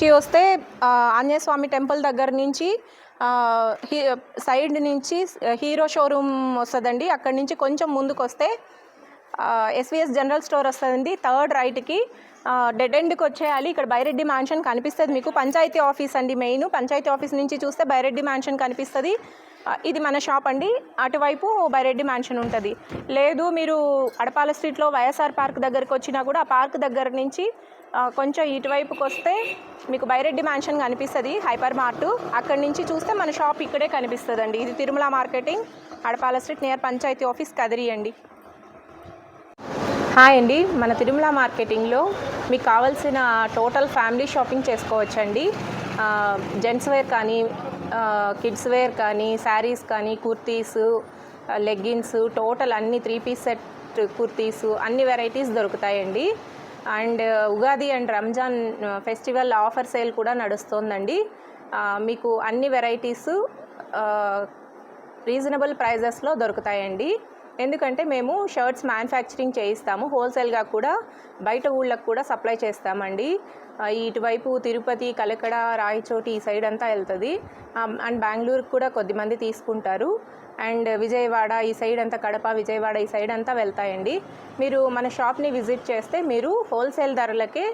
నుంచి వస్తే ఆంజనేయస్వామి టెంపుల్ దగ్గర నుంచి హీ సైడ్ నుంచి హీరో షోరూమ్ వస్తుందండి. అక్కడి నుంచి కొంచెం ముందుకు వస్తే ఎస్విఎస్ జనరల్ స్టోర్ వస్తుందండి. థర్డ్ రైట్కి డెడ్ ఎండ్కి వచ్చేయాలి. ఇక్కడ బైరెడ్డి మ్యాన్షన్ కనిపిస్తుంది మీకు. పంచాయతీ ఆఫీస్ అండి మెయిన్. పంచాయతీ ఆఫీస్ నుంచి చూస్తే బైరెడ్డి మ్యాన్షన్ కనిపిస్తుంది. ఇది మన షాప్ అండి. అటువైపు బైరెడ్డి మ్యాన్షన్ ఉంటుంది. లేదు మీరు అడపాల స్ట్రీట్లో వైఎస్ఆర్ పార్క్ దగ్గరికి వచ్చినా కూడా ఆ పార్క్ దగ్గర నుంచి కొంచెం ఇటువైపుకి వస్తే మీకు బైరెడ్డి మ్యాన్షన్ కనిపిస్తుంది హైపర్ మార్టు. అక్కడి నుంచి చూస్తే మన షాప్ ఇక్కడే కనిపిస్తుంది ఇది Tirumala marketing Adapala street near panchayat office Kadiri అండి. హాయ్ అండి. మన తిరుమల మార్కెటింగ్లో మీకు కావాల్సిన టోటల్ ఫ్యామిలీ షాపింగ్ చేసుకోవచ్చండి. జెంట్స్ వేర్ కానీ కిడ్స్ వేర్ కానీ శారీస్ కానీ కుర్తీస్ లెగ్గిన్స్ టోటల్ అన్ని త్రీ పీస్ సెట్ కుర్తీస్ అన్ని వెరైటీస్ దొరుకుతాయండి. And Ugadi and Ramzan festival offer sale కూడా నడుస్తోందండి. మీకు అన్ని వెరైటీస్ రీజనబుల్ ప్రైజెస్లో దొరుకుతాయండి. ఎందుకంటే మేము షర్ట్స్ మ్యానుఫ్యాక్చరింగ్ చేయిస్తాము. హోల్సేల్గా కూడా బయట ఊళ్ళకు కూడా సప్లై చేస్తామండి. ఇటువైపు తిరుపతి కలకడ రాయచోటి ఈ సైడ్ అంతా వెళ్తుంది. అండ్ బెంగళూరుకి కూడా కొద్దిమంది తీసుకుంటారు. అండ్ విజయవాడ ఈ సైడ్ అంతా కడప విజయవాడ ఈ సైడ్ అంతా వెళ్తాయండి. మీరు మన షాప్ని విజిట్ చేస్తే మీరు హోల్సేల్ ధరలకే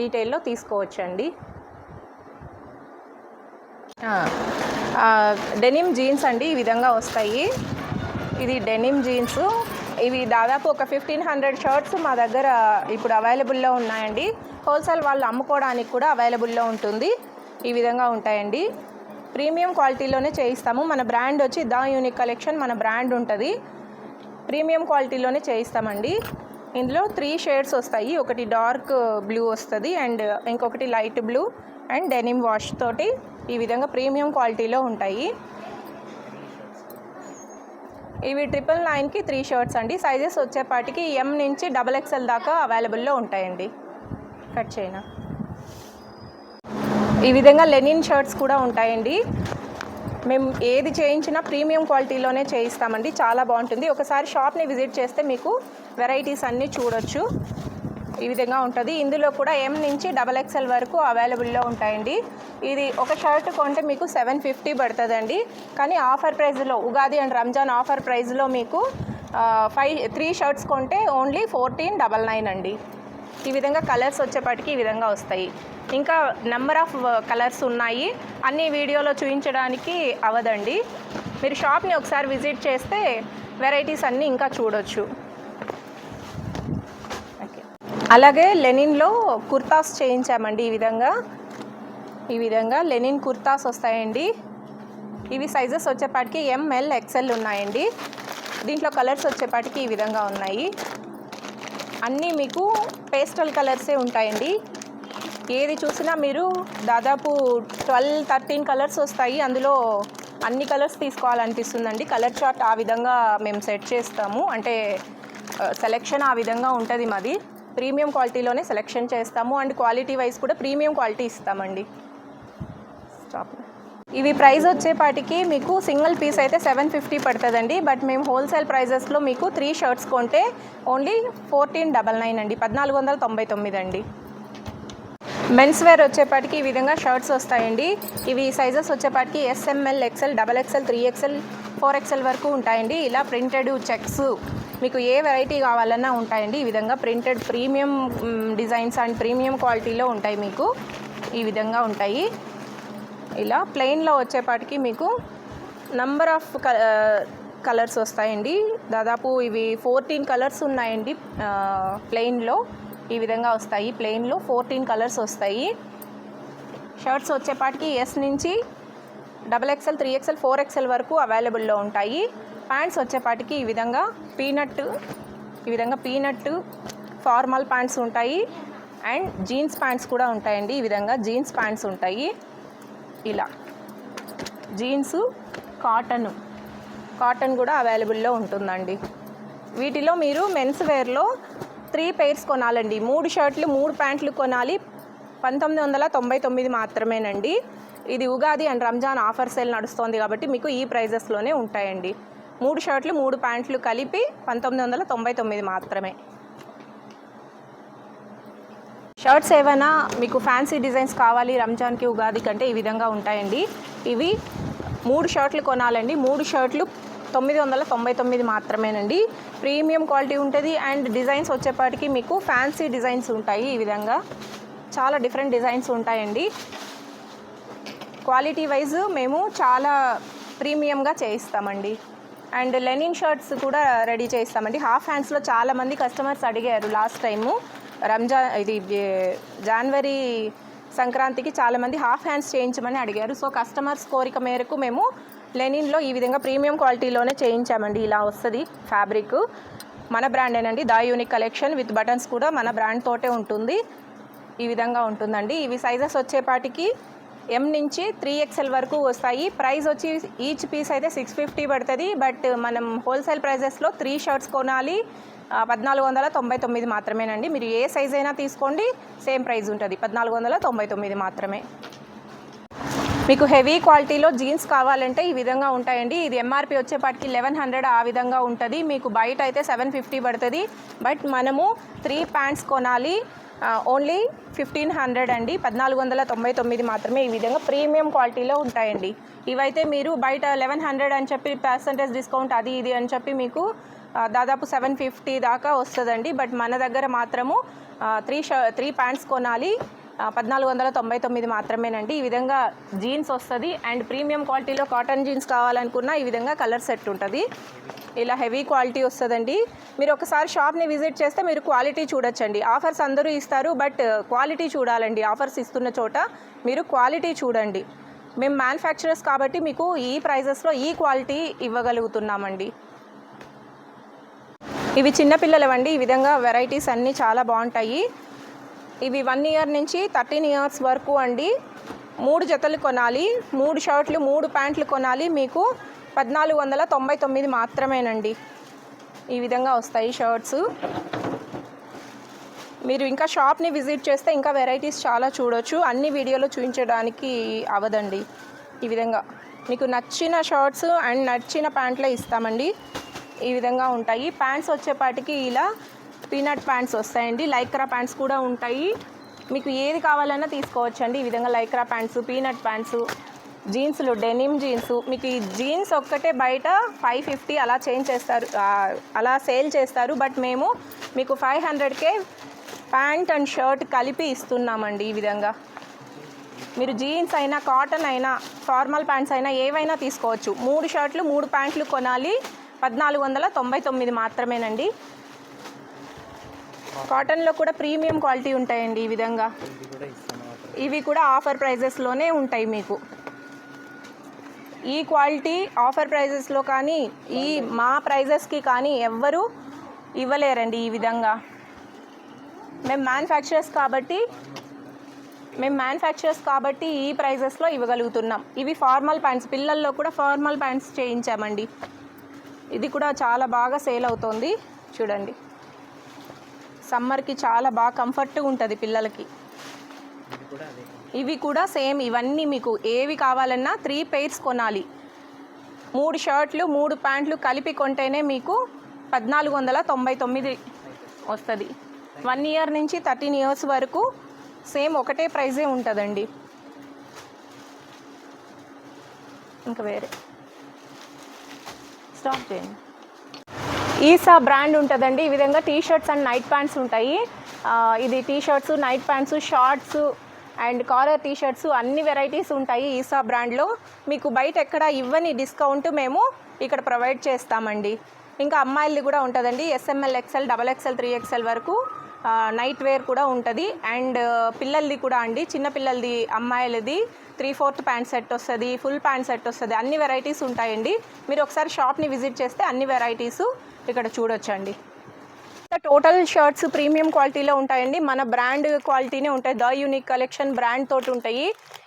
రీటైల్లో తీసుకోవచ్చండి. డెనిమ్ జీన్స్ అండి ఈ విధంగా వస్తాయి. ఇది డెనిమ్ జీన్స్. ఇవి దాదాపు ఒక ఫిఫ్టీన్ హండ్రెడ్ షర్ట్స్ మా దగ్గర ఇప్పుడు అవైలబుల్లో ఉన్నాయండి. హోల్సేల్ వాళ్ళు అమ్ముకోవడానికి కూడా అవైలబుల్లో ఉంటుంది. ఈ విధంగా ఉంటాయండి. ప్రీమియం క్వాలిటీలోనే చేయిస్తాము. మన బ్రాండ్ వచ్చి ద యూనిక్ కలెక్షన్ మన బ్రాండ్ ఉంటుంది. ప్రీమియం క్వాలిటీలోనే చేయిస్తామండి. ఇందులో త్రీ షేడ్స్ వస్తాయి. ఒకటి డార్క్ బ్లూ వస్తుంది అండ్ ఇంకొకటి light blue and denim wash తోటి ఈ విధంగా ప్రీమియం క్వాలిటీలో ఉంటాయి. ఇవి ట్రిపుల్ నైన్కి త్రీ షర్ట్స్ అండి. సైజెస్ వచ్చేపాటికి ఎం నుంచి డబల్ ఎక్స్ఎల్ దాకా అవైలబుల్లో ఉంటాయండి. కట్ చేయనా? ఈ విధంగా లెనిన్ షర్ట్స్ కూడా ఉంటాయండి. మేము ఏది చేయించినా ప్రీమియం క్వాలిటీలోనే చేయిస్తామండి. చాలా బాగుంటుంది. ఒకసారి షాప్ని విజిట్ చేస్తే మీకు వెరైటీస్ అన్నీ చూడొచ్చు. ఈ విధంగా ఉంటుంది. ఇందులో కూడా ఎం నుంచి డబల్ ఎక్స్ఎల్ వరకు అవైలబుల్లో ఉంటాయండి. ఇది ఒక షర్ట్ కొంటే మీకు సెవెన్ ఫిఫ్టీ పడుతుందండి. కానీ ఆఫర్ ప్రైస్లో ఉగాది అండ్ రంజాన్ ఆఫర్ ప్రైస్లో మీకు ఫైవ్ త్రీ షర్ట్స్ కొంటే ఓన్లీ ఫోర్టీన్ డబల్ నైన్ అండి. ఈ విధంగా కలర్స్ వచ్చేపాటికి ఈ విధంగా వస్తాయి. ఇంకా నెంబర్ ఆఫ్ కలర్స్ ఉన్నాయి. అన్ని వీడియోలో చూపించడానికి అవదండి. మీరు షాప్ని ఒకసారి విజిట్ చేస్తే వెరైటీస్ అన్నీ ఇంకా చూడొచ్చు. అలాగే లెనిన్లో కుర్తాస్ చేయించామండి ఈ విధంగా. ఈ విధంగా లెనిన్ కుర్తాస్ వస్తాయండి. ఇవి సైజెస్ వచ్చేపాటికి ఎంఎల్ ఎక్సెల్ ఉన్నాయండి. దీంట్లో కలర్స్ వచ్చేపాటికి ఈ విధంగా ఉన్నాయి. అన్నీ మీకు పేస్టల్ కలర్సే ఉంటాయండి. ఏది చూసినా మీరు దాదాపు ట్వెల్వ్ థర్టీన్ కలర్స్ వస్తాయి. అందులో అన్ని కలర్స్ తీసుకోవాలనిపిస్తుందండి. కలర్ చార్ట్ ఆ విధంగా మేము సెట్ చేస్తాము. అంటే సెలెక్షన్ ఆ విధంగా ఉంటుంది మాది. ప్రీమియం క్వాలిటీలోనే సెలెక్షన్ చేస్తాము అండ్ క్వాలిటీ వైజ్ కూడా ప్రీమియం క్వాలిటీ ఇస్తామండి. స్టాప్ ఇవి ప్రైస్ వచ్చేపాటికి మీకు సింగిల్ పీస్ అయితే సెవెన్ ఫిఫ్టీ పడుతుందండి. బట్ మేము హోల్సేల్ ప్రైజెస్లో మీకు త్రీ షర్ట్స్ కొంటే ఓన్లీ ఫోర్టీన్ డబల్ నైన్ అండి. పద్నాలుగు వందల తొంభై తొమ్మిది అండి. మెన్స్ వేర్ వచ్చేపాటికి ఈ విధంగా షర్ట్స్ వస్తాయండి. ఇవి సైజెస్ వచ్చేపాటికి S M L XL double XL three XL four XL వరకు ఉంటాయండి. ఇలా ప్రింటెడ్ చెక్స్ మీకు ఏ వెరైటీ కావాలన్నా ఉంటాయండి. ఈ విధంగా printed premium designs and premium క్వాలిటీలో ఉంటాయి మీకు. ఈ విధంగా ఉంటాయి. ఇలా ప్లెయిన్లో వచ్చేపాటికి మీకు నంబర్ ఆఫ్ కలర్స్ వస్తాయండి. దాదాపు ఇవి ఫోర్టీన్ కలర్స్ ఉన్నాయండి ప్లెయిన్లో ఈ విధంగా వస్తాయి. ప్లెయిన్లో ఫోర్టీన్ కలర్స్ వస్తాయి. షర్ట్స్ వచ్చేపాటికి ఎస్ నుంచి double XL three XL four XL వరకు అవైలబుల్లో ఉంటాయి. ప్యాంట్స్ వచ్చేపాటికి ఈ విధంగా పీనట్ ఈ విధంగా పీనట్ ఫార్మల్ ప్యాంట్స్ ఉంటాయి. అండ్ జీన్స్ ప్యాంట్స్ కూడా ఉంటాయండి. ఈ విధంగా జీన్స్ ప్యాంట్స్ ఉంటాయి. ఇలా జీన్స్ కాటన్ కాటన్ కూడా అవైలబుల్లో ఉంటుందండి. వీటిలో మీరు మెన్స్ వేర్లో త్రీ పెయిర్స్ కొనాలండి. మూడు షర్ట్లు మూడు ప్యాంట్లు కొనాలి. పంతొమ్మిది వందల తొంభై తొమ్మిది మాత్రమేనండి. ఇది Ugadi and Ramzan offer sale నడుస్తోంది కాబట్టి మీకు ఈ ప్రైజెస్లోనే ఉంటాయండి. మూడు షర్ట్లు మూడు ప్యాంట్లు కలిపి పంతొమ్మిది వందల తొంభై తొమ్మిది మాత్రమే. షర్ట్స్ ఏమైనా మీకు ఫ్యాన్సీ డిజైన్స్ కావాలి రంజాన్కి ఉగాది కంటే ఈ విధంగా ఉంటాయండి. ఇవి మూడు షర్ట్లు కొనాలండి. మూడు షర్ట్లు తొమ్మిది వందల తొంభై తొమ్మిది మాత్రమేనండి. ప్రీమియం క్వాలిటీ ఉంటుంది అండ్ డిజైన్స్ వచ్చేపాటికి మీకు ఫ్యాన్సీ డిజైన్స్ ఉంటాయి ఈ విధంగా. చాలా డిఫరెంట్ డిజైన్స్ ఉంటాయండి. క్వాలిటీ వైజ్ మేము చాలా ప్రీమియంగా చేయిస్తామండి. అండ్ లెనిన్ షర్ట్స్ కూడా రెడీ చేయిస్తామండి హాఫ్ హ్యాండ్స్లో చాలామంది కస్టమర్స్ అడిగారు లాస్ట్ టైము. రంజాన్ ఇది జనవరి సంక్రాంతికి చాలామంది హాఫ్ హ్యాండ్స్ చేయించమని అడిగారు. సో కస్టమర్స్ కోరిక మేరకు మేము లెనిన్లో ఈ విధంగా ప్రీమియం క్వాలిటీలోనే చేయించామండి. ఇలా వస్తుంది ఫ్యాబ్రిక్. మన బ్రాండేనండి the unique collection with buttons కూడా మన బ్రాండ్ తోటే ఉంటుంది. ఈ విధంగా ఉంటుందండి. ఇవి సైజెస్ వచ్చేపాటికి ఎం నుంచి త్రీ ఎక్స్ఎల్ వరకు వస్తాయి. ప్రైస్ వచ్చి ఈచ్ పీస్ అయితే సిక్స్ ఫిఫ్టీ పడుతుంది. బట్ మనం హోల్సేల్ ప్రైజెస్లో త్రీ షర్ట్స్ కొనాలి. పద్నాలుగు వందల తొంభై తొమ్మిది మాత్రమేనండి. మీరు ఏ సైజ్ అయినా తీసుకోండి. సేమ్ ప్రైస్ ఉంటుంది. పద్నాలుగు వందల తొంభై తొమ్మిది మాత్రమే. మీకు హెవీ క్వాలిటీలో జీన్స్ కావాలంటే ఈ విధంగా ఉంటాయండి. ఇది ఎంఆర్పి వచ్చేపాటికి లెవెన్ హండ్రెడ్ ఆ విధంగా ఉంటుంది. మీకు బయట అయితే సెవెన్ ఫిఫ్టీ పడుతుంది. బట్ మనము త్రీ ప్యాంట్స్ కొనాలి. ఓన్లీ ఫిఫ్టీన్ హండ్రెడ్ అండి. పద్నాలుగు వందల తొంభై తొమ్మిది మాత్రమే ఈ విధంగా ప్రీమియం క్వాలిటీలో ఉంటాయండి. ఇవైతే మీరు బయట లెవెన్ హండ్రెడ్ అని చెప్పి పర్సంటేజ్ డిస్కౌంట్ అది ఇది అని చెప్పి మీకు దాదాపు సెవెన్ ఫిఫ్టీ దాకా వస్తుందండి. బట్ మన దగ్గర మాత్రము త్రీ ష త్రీ ప్యాంట్స్ కొనాలి పద్నాలుగు వందల తొంభై తొమ్మిది మాత్రమేనండి. ఈ విధంగా జీన్స్ వస్తుంది. అండ్ ప్రీమియం క్వాలిటీలో కాటన్ జీన్స్ కావాలనుకున్నా ఈ విధంగా కలర్ సెట్ ఉంటుంది. ఇలా హెవీ క్వాలిటీ వస్తుందండి. మీరు ఒకసారి షాప్ని విజిట్ చేస్తే మీరు క్వాలిటీ చూడొచ్చండి. ఆఫర్స్ అందరూ ఇస్తారు బట్ క్వాలిటీ చూడాలండి. ఆఫర్స్ ఇస్తున్న చోట మీరు క్వాలిటీ చూడండి. మేము మ్యానుఫ్యాక్చరర్స్ కాబట్టి మీకు ఈ ప్రైజెస్లో ఈ క్వాలిటీ ఇవ్వగలుగుతున్నామండి. ఇవి చిన్నపిల్లలవండి ఈ విధంగా వెరైటీస్ అన్నీ చాలా బాగుంటాయి. ఇవి వన్ ఇయర్ నుంచి థర్టీన్ ఇయర్స్ వరకు అండి. మూడు జతలు కొనాలి మూడు షర్ట్లు మూడు ప్యాంట్లు కొనాలి. మీకు పద్నాలుగు వందల తొంభై తొమ్మిది మాత్రమేనండి. ఈ విధంగా వస్తాయి షర్ట్స్. మీరు ఇంకా షాప్ని విజిట్ చేస్తే ఇంకా వెరైటీస్ చాలా చూడొచ్చు. అన్ని వీడియోలో చూపించడానికి అవదండి. ఈ విధంగా మీకు నచ్చిన షర్ట్స్ అండ్ నచ్చిన ప్యాంట్లే ఇస్తామండి. ఈ విధంగా ఉంటాయి. ప్యాంట్స్ వచ్చేపాటికి ఇలా పీనట్ ప్యాంట్స్ వస్తాయండి. లైక్రా ప్యాంట్స్ కూడా ఉంటాయి. మీకు ఏది కావాలన్నా తీసుకోవచ్చండి. ఈ విధంగా లైక్రా ప్యాంట్స్ పీనట్ ప్యాంట్స్ జీన్స్లు డెనిమ్ జీన్స్. మీకు ఈ జీన్స్ ఒక్కటే బయట ఫైవ్ ఫిఫ్టీ అలా చేంజ్ చేస్తారు. అలా సేల్ చేస్తారు. బట్ మేము మీకు ఫైవ్ హండ్రెడ్కే ప్యాంట్ అండ్ షర్ట్ కలిపి ఇస్తున్నామండి ఈ విధంగా. మీరు జీన్స్ అయినా కాటన్ అయినా ఫార్మల్ ప్యాంట్స్ అయినా ఏవైనా తీసుకోవచ్చు. మూడు షర్ట్లు మూడు ప్యాంట్లు కొనాలి. పద్నాలుగు వందల తొంభై తొమ్మిది మాత్రమేనండి. కాటన్లో కూడా ప్రీమియం క్వాలిటీ ఉంటాయండి ఈ విధంగా. ఇవి కూడా ఆఫర్ ప్రైజెస్లోనే ఉంటాయి మీకు. ఈ క్వాలిటీ ఆఫర్ ప్రైజెస్లో కానీ ఈ మా ప్రైజెస్కి కానీ ఎవ్వరూ ఇవ్వలేరండి ఈ విధంగా. మేము మ్యానుఫ్యాక్చరర్స్ కాబట్టి మేము మ్యానుఫ్యాక్చరర్స్ కాబట్టి ఈ ప్రైజెస్లో ఇవ్వగలుగుతున్నాం. ఇవి ఫార్మల్ ప్యాంట్స్ పిల్లల్లో కూడా ఫార్మల్ ప్యాంట్స్ చేయించామండి. ఇది కూడా చాలా బాగా సేల్ అవుతోంది. చూడండి. సమ్మర్కి చాలా బాగా కంఫర్ట్గా ఉంటుంది పిల్లలకి. ఇవి కూడా సేమ్ ఇవన్నీ మీకు ఏవి కావాలన్నా త్రీ పెయిర్స్ కొనాలి. మూడు షర్ట్లు మూడు ప్యాంట్లు కలిపి కొంటేనే మీకు పద్నాలుగు వందల తొంభై తొమ్మిది వస్తుంది. వన్ ఇయర్ నుంచి థర్టీన్ ఇయర్స్ వరకు సేమ్ ఒకటే ప్రైజే ఉంటుందండి. ఇంకా వేరే. స్టాప్ చేయండి. ఈసా బ్రాండ్ ఉంటుందండి. ఈ విధంగా T shirts and night pants ఉంటాయి. ఇది T shirts night pants shorts and collar T shirts అన్ని వెరైటీస్ ఉంటాయి ఈసా బ్రాండ్లో. మీకు బయట ఎక్కడ ఇవ్వని డిస్కౌంట్ మేము ఇక్కడ ప్రొవైడ్ చేస్తామండి. ఇంకా అమ్మాయిలది కూడా ఉంటుందండి. S M L XL double XL three XL వరకు నైట్ వేర్ కూడా ఉంటుంది. అండ్ పిల్లలది కూడా అండి. చిన్న పిల్లలది అమ్మాయిలది త్రీ ఫోర్త్ ప్యాంట్ సెట్ వస్తుంది ఫుల్ ప్యాంట్ సెట్ వస్తుంది. అన్ని వెరైటీస్ ఉంటాయండి. మీరు ఒకసారి షాప్ని విజిట్ చేస్తే అన్ని వెరైటీస్ ఇక్కడ చూడొచ్చండి. టోటల్ షర్ట్స్ ప్రీమియం క్వాలిటీలో ఉంటాయండి. మన బ్రాండ్ క్వాలిటీనే ఉంటాయి. ద యూనిక్ కలెక్షన్ బ్రాండ్ తోటి ఉంటాయి.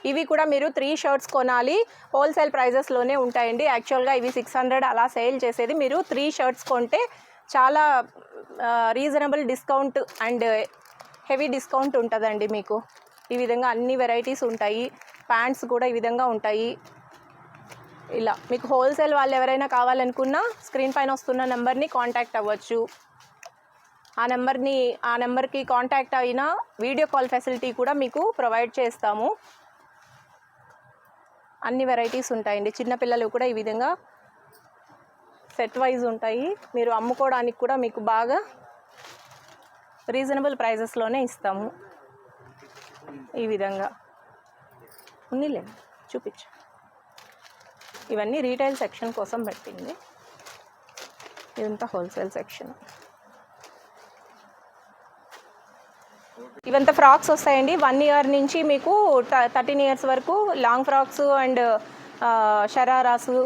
ఇవి కూడా మీరు త్రీ షర్ట్స్ కొనాలి. హోల్సేల్ ప్రైజెస్లోనే ఉంటాయండి. యాక్చువల్గా ఇవి సిక్స్ హండ్రెడ్ అలా సేల్ చేసేది. మీరు త్రీ షర్ట్స్ కొంటే చాలా reasonable discount and heavy discount ఉంటుందండి మీకు. ఈ విధంగా అన్ని వెరైటీస్ ఉంటాయి. ప్యాంట్స్ కూడా ఈ విధంగా ఉంటాయి. ఇలా మీకు హోల్సేల్ వాళ్ళు ఎవరైనా కావాలనుకున్నా స్క్రీన్ పైన వస్తున్న నెంబర్ని కాంటాక్ట్ అవ్వచ్చు. ఆ నెంబర్ని ఆ నెంబర్కి కాంటాక్ట్ అయిన వీడియో కాల్ ఫెసిలిటీ కూడా మీకు ప్రొవైడ్ చేస్తాము. అన్ని వెరైటీస్ ఉంటాయండి. చిన్నపిల్లలు కూడా ఈ విధంగా సెట్ వైజ్ ఉంటాయి. మీరు అమ్ముకోవడానికి కూడా మీకు బాగా రీజనబుల్ ప్రైజెస్లోనే ఇస్తాము. ఈ విధంగా ఉన్నిలే చూపించు. ఇవన్నీ రీటైల్ సెక్షన్ కోసం పెట్టింది. ఇదంతా హోల్సేల్ సెక్షన్. ఇవంతా ఫ్రాక్స్ వస్తాయండి. వన్ ఇయర్ నుంచి మీకు థర్టీన్ ఇయర్స్ వరకు లాంగ్ ఫ్రాక్స్ అండ్ షరారాసు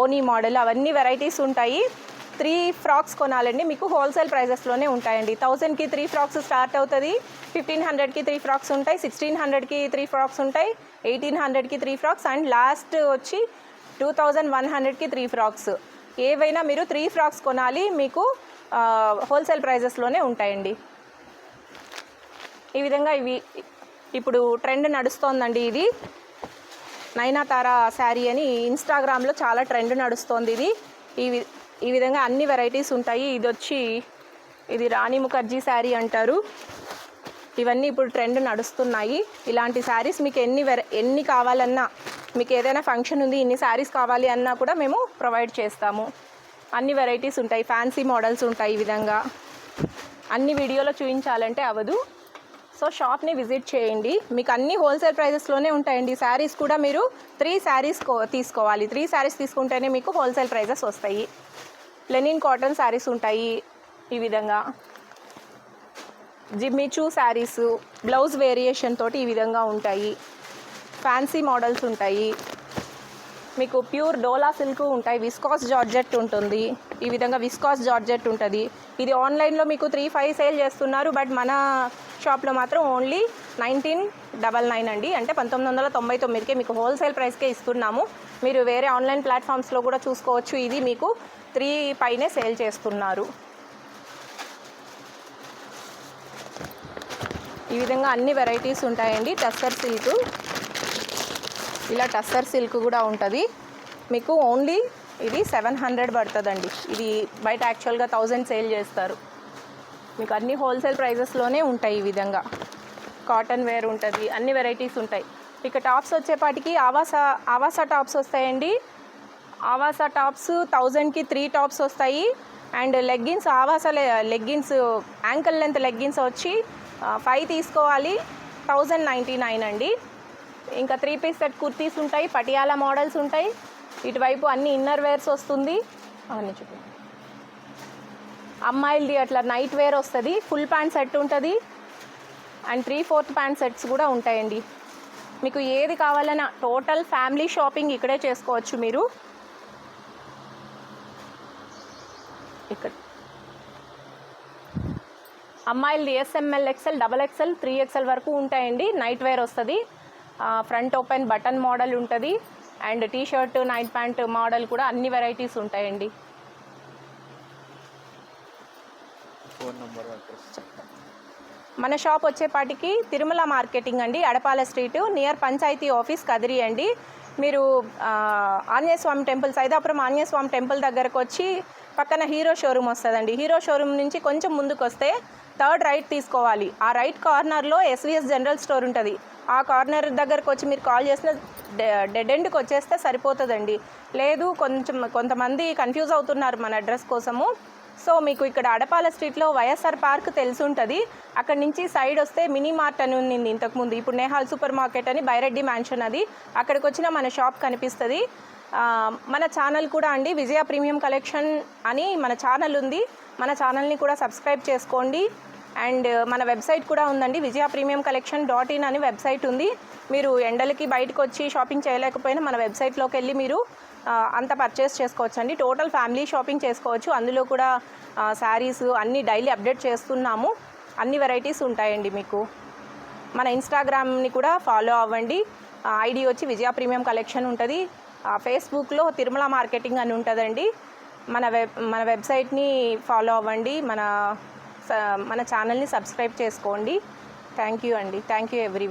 ఓనీ మోడల్ అవన్నీ వెరైటీస్ ఉంటాయి. త్రీ ఫ్రాక్స్ కొనాలండి. మీకు హోల్సేల్ ప్రైజెస్లోనే ఉంటాయండి. థౌజండ్కి త్రీ ఫ్రాక్స్ స్టార్ట్ అవుతుంది. ఫిఫ్టీన్ హండ్రెడ్కి త్రీ ఫ్రాక్స్ ఉంటాయి. సిక్స్టీన్ హండ్రెడ్కి త్రీ ఫ్రాక్స్ ఉంటాయి. ఎయిటీన్ హండ్రెడ్కి త్రీ ఫ్రాక్స్ అండ్ లాస్ట్ వచ్చి టూ థౌజండ్ వన్ హండ్రెడ్కి త్రీ ఫ్రాక్స్. ఏవైనా మీరు త్రీ ఫ్రాక్స్ కొనాలి మీకు హోల్సేల్ ప్రైజెస్లోనే ఉంటాయండి. ఈ విధంగా ఇవి ఇప్పుడు ట్రెండ్ నడుస్తోందండి ఇది. నైనాతార శారీ అని ఇన్స్టాగ్రామ్లో చాలా ట్రెండ్ నడుస్తోంది ఇది. ఈ వి- ఈ విధంగా అన్ని వెరైటీస్ ఉంటాయి. ఇది వచ్చి ఇది రాణి ముఖర్జీ శారీ అంటారు. ఇవన్నీ ఇప్పుడు ట్రెండ్ నడుస్తున్నాయి. ఇలాంటి శారీస్ మీకు ఎన్ని వెర ఎన్ని కావాలన్నా మీకు ఏదైనా ఫంక్షన్ ఉంది ఇన్ని శారీస్ కావాలి అన్నా కూడా మేము ప్రొవైడ్ చేస్తాము. అన్ని వెరైటీస్ ఉంటాయి. ఫ్యాన్సీ మోడల్స్ ఉంటాయి ఈ విధంగా. అన్ని వీడియోలో చూపించాలంటే అవ్వదు సో షాప్ని విజిట్ చేయండి. మీకు అన్ని హోల్సేల్ ప్రైజెస్లోనే ఉంటాయండి. శారీస్ కూడా మీరు త్రీ శారీస్ తీసుకోవాలి. త్రీ శారీస్ తీసుకుంటేనే మీకు హోల్సేల్ ప్రైజెస్ వస్తాయి. లెనిన్ కాటన్ శారీస్ ఉంటాయి ఈ విధంగా. జిమ్మిచూ శారీస్ బ్లౌజ్ వేరియేషన్ తోటి ఈ విధంగా ఉంటాయి. ఫ్యాన్సీ మోడల్స్ ఉంటాయి. మీకు ప్యూర్ డోలా సిల్క్ ఉంటాయి. విస్కాస్ జార్జెట్ ఉంటుంది. ఈ విధంగా విస్కాస్ జార్జెట్ ఉంటుంది. ఇది ఆన్లైన్లో మీకు త్రీ ఫైవ్ సేల్ చేస్తున్నారు. బట్ మన షాప్లో మాత్రం ఓన్లీ నైన్టీన్ డబల్ నైన్ అండి. అంటే పంతొమ్మిది వందల తొంభై తొమ్మిదికే మీకు హోల్సేల్ ప్రైస్కే ఇస్తున్నాము. మీరు వేరే ఆన్లైన్ ప్లాట్ఫామ్స్లో కూడా చూసుకోవచ్చు. ఇది మీకు త్రీ పైనే సేల్ చేస్తున్నారు. ఈ విధంగా అన్ని వెరైటీస్ ఉంటాయండి. టస్సర్ సిల్క్. ఇలా టస్సర్ సిల్క్ కూడా ఉంటుంది. మీకు ఓన్లీ ఇది సెవెన్ హండ్రెడ్ పడుతుందండి. ఇది బయట యాక్చువల్గా థౌజండ్ సేల్ చేస్తారు. మీకు అన్ని హోల్సేల్ ప్రైజెస్లోనే ఉంటాయి ఈ విధంగా. కాటన్ వేర్ ఉంటుంది అన్ని వెరైటీస్ ఉంటాయి. ఇక టాప్స్ వచ్చేపాటికి ఆవాస ఆవాస టాప్స్ వస్తాయండి. ఆవాస టాప్స్ థౌజండ్కి త్రీ టాప్స్ వస్తాయి. And leggings Avaasa leggings ankle length leggings వచ్చి ఫైవ్ తీసుకోవాలి. థౌజండ్ నైంటీ నైన్ అండి. ఇంకా త్రీ పీస్ సెట్ కుర్తీస్ ఉంటాయి పటియాలా మోడల్స్ ఉంటాయి. ఇటువైపు అన్ని ఇన్నర్ వేర్స్ వస్తుంది. అవన్నీ చూపి అమ్మాయిలది అట్లా నైట్ వేర్ వస్తుంది. ఫుల్ ప్యాంట్ సెట్ ఉంటుంది. And three fourth pant sets కూడా ఉంటాయండి. మీకు ఏది కావాలన్నా టోటల్ ఫ్యామిలీ షాపింగ్ ఇక్కడే చేసుకోవచ్చు మీరు. ఇక్కడ. అమ్మాయిలది S M L XL double XL three XL వరకు ఉంటాయండి. నైట్ వేర్ వస్తుంది. ఫ్రంట్ ఓపెన్ బటన్ మోడల్ ఉంటుంది. And T shirt night pant model కూడా అన్ని వెరైటీస్ ఉంటాయండి. ఫోన్ నంబర్ మన షాప్ వచ్చేపాటికి తిరుమల మార్కెటింగ్ అండి Adapala street near panchayat office Kadiri అండి. మీరు ఆంజనేయస్వామి ఆంజనేయ స్వామి టెంపుల్ సైదాపురం ఆంజనేయ స్వామి టెంపుల్ దగ్గరకు వచ్చి పక్కన హీరో షోరూమ్ వస్తుందండి. హీరో షోరూమ్ నుంచి కొంచెం ముందుకు వస్తే థర్డ్ రైట్ తీసుకోవాలి. ఆ రైట్ కార్నర్లో ఎస్విఎస్ జనరల్ స్టోర్ ఉంటుంది. ఆ కార్నర్ దగ్గరకు వచ్చి మీరు కాల్ చేసిన డెడ్ ఎండ్కి వచ్చేస్తే సరిపోతుందండి. లేదు కొంచెం కొంతమంది కన్ఫ్యూజ్ అవుతున్నారు మన అడ్రస్ కోసము. సో మీకు ఇక్కడ అడపాల స్ట్రీట్లో వైఎస్ఆర్ పార్క్ తెలిసి ఉంటుంది అక్కడ నుంచి సైడ్ వస్తే మినీ మార్ట్ అని ఉంది ఇంతకుముందు ఇప్పుడు నేహాల్ సూపర్ మార్కెట్ అని బైరెడ్డి మ్యాన్షన్ అది. అక్కడికి వచ్చిన మన షాప్ కనిపిస్తుంది. మన ఛానల్ కూడా అండి. విజయ ప్రీమియం కలెక్షన్ అని మన ఛానల్ ఉంది. మన ఛానల్ని కూడా సబ్స్క్రైబ్ చేసుకోండి. అండ్ మన వెబ్సైట్ కూడా ఉందండి. Vijaya premium collection dot in అని వెబ్సైట్ ఉంది. మీరు ఎండలకి బయటకు వచ్చి షాపింగ్ చేయలేకపోయినా మన వెబ్సైట్లోకి వెళ్ళి మీరు అంత పర్చేస్ చేసుకోవచ్చు అండి టోటల్ ఫ్యామిలీ షాపింగ్ చేసుకోవచ్చు. అందులో కూడా శారీస్ అన్నీ డైలీ అప్డేట్ చేస్తున్నాము. అన్ని వెరైటీస్ ఉంటాయండి మీకు. మన ఇన్స్టాగ్రామ్ని కూడా ఫాలో అవ్వండి. ఐడి వచ్చి విజయ ప్రీమియం కలెక్షన్ ఉంటుంది. ఫేస్బుక్లో తిరుమల మార్కెటింగ్ అని ఉంటుందండి. మన వెబ్ మన వెబ్సైట్ని ఫాలో అవ్వండి. మన స- మన ఛానల్ని సబ్స్క్రైబ్ చేసుకోండి. థ్యాంక్ యూ అండి. Thank you every